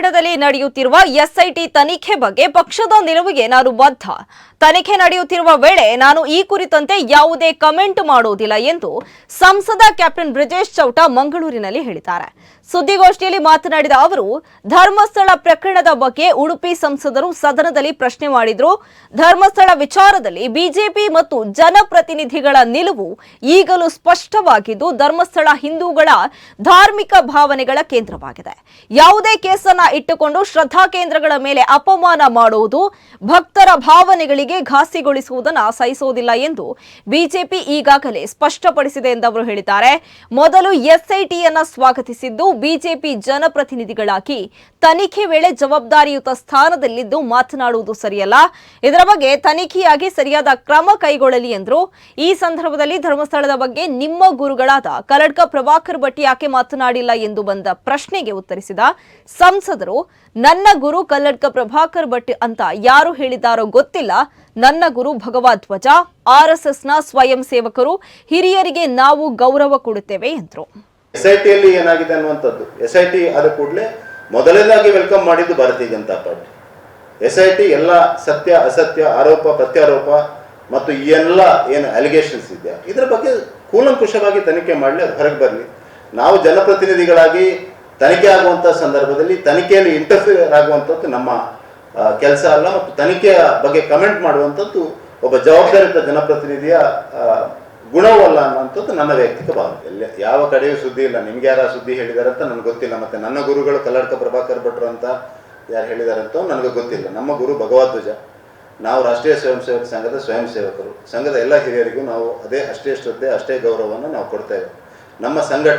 ಪ್ರಕರಣದಲ್ಲಿ ನಡೆಯುತ್ತಿರುವ ಎಸ್ಐಟಿ ತನಿಖೆ ಬಗ್ಗೆ ಪಕ್ಷದ ನಿಲುವಿಗೆ ನಾನು ಬದ್ಧ. ತನಿಖೆ ನಡೆಯುತ್ತಿರುವ ವೇಳೆ ನಾನು ಈ ಕುರಿತಂತೆ ಯಾವುದೇ ಕಮೆಂಟ್ ಮಾಡುವುದಿಲ್ಲ ಎಂದು ಸಂಸದ ಕ್ಯಾಪ್ಟನ್ ಬ್ರಿಜೇಶ್ ಚೌಟ ಮಂಗಳೂರಿನಲ್ಲಿ ಹೇಳಿದ್ದಾರೆ. ಸುದ್ದಿಗೋಷ್ಠಿಯಲ್ಲಿ ಮಾತನಾಡಿದ ಅವರು, ಧರ್ಮಸ್ಥಳ ಪ್ರಕರಣದ ಬಗ್ಗೆ ಉಡುಪಿ ಸಂಸದರು ಸದನದಲ್ಲಿ ಪ್ರಶ್ನೆ ಮಾಡಿದ್ರು. ಧರ್ಮಸ್ಥಳ ವಿಚಾರದಲ್ಲಿ ಬಿಜೆಪಿ ಮತ್ತು ಜನಪ್ರತಿನಿಧಿಗಳ ನಿಲುವು ಈಗಲೂ ಸ್ಪಷ್ಟವಾಗಿದ್ದು, ಧರ್ಮಸ್ಥಳ ಹಿಂದೂಗಳ ಧಾರ್ಮಿಕ ಭಾವನೆಗಳ ಕೇಂದ್ರವಾಗಿದೆ. ಯಾವುದೇ ಕೇಸನ್ನ ಇಟ್ಟುಕೊಂಡು ಶ್ರದ್ಧಾ ಕೇಂದ್ರಗಳ ಮೇಲೆ ಅಪಮಾನ ಮಾಡುವುದು ಭಕ್ತರ ಭಾವನೆಗಳಿಗೆ ಘಾಸಿಗೊಳಿಸುವುದನ್ನು ಸಹಿಸುವುದಿಲ್ಲ ಎಂದು ಬಿಜೆಪಿ ಈಗಾಗಲೇ ಸ್ಪಷ್ಟಪಡಿಸಿದೆ ಎಂದು ಅವರು ಹೇಳಿದ್ದಾರೆ. ಮೊದಲು ಎಸ್ಐಟಿಯನ್ನ ಸ್ವಾಗತಿಸಿದ್ದು ಬಿಜೆಪಿ ಜನಪ್ರತಿನಿಧಿಗಳಾಗಿ ತನಿಖೆ ವೇಳೆ ಜವಾಬ್ದಾರಿಯುತ ಸ್ಥಾನದಲ್ಲಿದ್ದು ಮಾತನಾಡುವುದು ಸರಿಯಲ್ಲ. ಇದರ ಬಗ್ಗೆ ತನಿಖೆಯಾಗಿ ಸರಿಯಾದ ಕ್ರಮ ಕೈಗೊಳ್ಳಲಿ ಎಂದರು. ಈ ಸಂದರ್ಭದಲ್ಲಿ ಧರ್ಮಸ್ಥಳದ ಬಗ್ಗೆ ನಿಮ್ಮ ಗುರುಗಳಾದ ಕಲ್ಲಡ್ಕ ಪ್ರಭಾಕರ್ ಭಟ್ ಯಾಕೆ ಮಾತನಾಡಿಲ್ಲ ಎಂದು ಬಂದ ಪ್ರಶ್ನೆಗೆ ಉತ್ತರಿಸಿದ ಸಂಸದರು, ನನ್ನ ಗುರು ಕಲ್ಲಡ್ಕ ಪ್ರಭಾಕರ್ ಭಟ್ ಅಂತ ಯಾರು ಹೇಳಿದ್ದಾರೋ ಗೊತ್ತಿಲ್ಲ. ನನ್ನ ಗುರು ಭಗವಧ್ವಜ ಆರ್ಎಸ್ಎಸ್ನ ಸ್ವಯಂ ಸೇವಕರು, ಹಿರಿಯರಿಗೆ ನಾವು ಗೌರವ ಕೊಡುತ್ತೇವೆ, ಎಂದರು. ಎಸ್ ಐ ಟಿಯಲ್ಲಿ ಏನಾಗಿದೆ ಅನ್ನುವಂಥದ್ದು. ಎಸ್ ಐ ಟಿ ಆದ ಕೂಡಲೇ ಮೊದಲನೇದಾಗಿ ವೆಲ್ಕಮ್ ಮಾಡಿದ್ದು Bharatiya Janata party. S I T ಎಲ್ಲ ಸತ್ಯ, ಅಸತ್ಯ, ಆರೋಪ, ಪ್ರತ್ಯಾರೋಪ ಮತ್ತು ಈ ಎಲ್ಲ ಏನು ಅಲಿಗೇಷನ್ಸ್ ಇದೆಯಾ? ಇದರ ಬಗ್ಗೆ ಕೂಲಂಕುಷವಾಗಿ ತನಿಖೆ ಮಾಡಲಿ, ಅದು ಹೊರಗೆ ಬರಲಿ. ನಾವು ಜನಪ್ರತಿನಿಧಿಗಳಾಗಿ ತನಿಖೆ ಆಗುವಂಥ ಸಂದರ್ಭದಲ್ಲಿ ತನಿಖೆಯಲ್ಲಿ ಇಂಟರ್ಫಿಯರ್ ಆಗುವಂಥದ್ದು ನಮ್ಮ ಕೆಲಸ ಅಲ್ಲ. ಮತ್ತು ತನಿಖೆಯ ಬಗ್ಗೆ ಕಮೆಂಟ್ ಮಾಡುವಂಥದ್ದು ಒಬ್ಬ ಜವಾಬ್ದಾರಿತ ಜನಪ್ರತಿನಿಧಿಯ ಆ, ಗುಣವೂ ಅಲ್ಲ ಅನ್ನುವಂಥದ್ದು ನನ್ನ ವೈಯಕ್ತಿಕ ಭಾವನೆ. ಎಲ್ಲ ಯಾವ ಕಡೆಯೂ ಸುದ್ದಿ ಇಲ್ಲ. ನಿಮ್ಗೆ ಯಾರ ಸುದ್ದಿ ಹೇಳಿದಾರೆ ಅಂತ ನನಗೆ ಗೊತ್ತಿಲ್ಲ. ಮತ್ತೆ ನನ್ನ ಗುರುಗಳು ಕಲ್ಲಡ್ಕ ಪ್ರಭಾಕರ್ ಭಟ್ರು ಅಂತ ಯಾರು ಹೇಳಿದಾರೆ ಅಂತ ನನಗೆ ಗೊತ್ತಿಲ್ಲ. ನಮ್ಮ ಗುರು ಭಗವದ್ವಜ ನಾವು ರಾಷ್ಟ್ರೀಯ ಸ್ವಯಂ ಸೇವಕ ಸಂಘದ ಸ್ವಯಂ ಸೇವಕರು ಸಂಘದ ಎಲ್ಲ ಹಿರಿಯರಿಗೂ ನಾವು ಅದೇ ಅಷ್ಟೇ ಶ್ರದ್ಧೆ ಅಷ್ಟೇ ಗೌರವವನ್ನು ನಾವು ಕೊಡ್ತೇವೆ ನಮ್ಮ ಸಂಘಟನೆ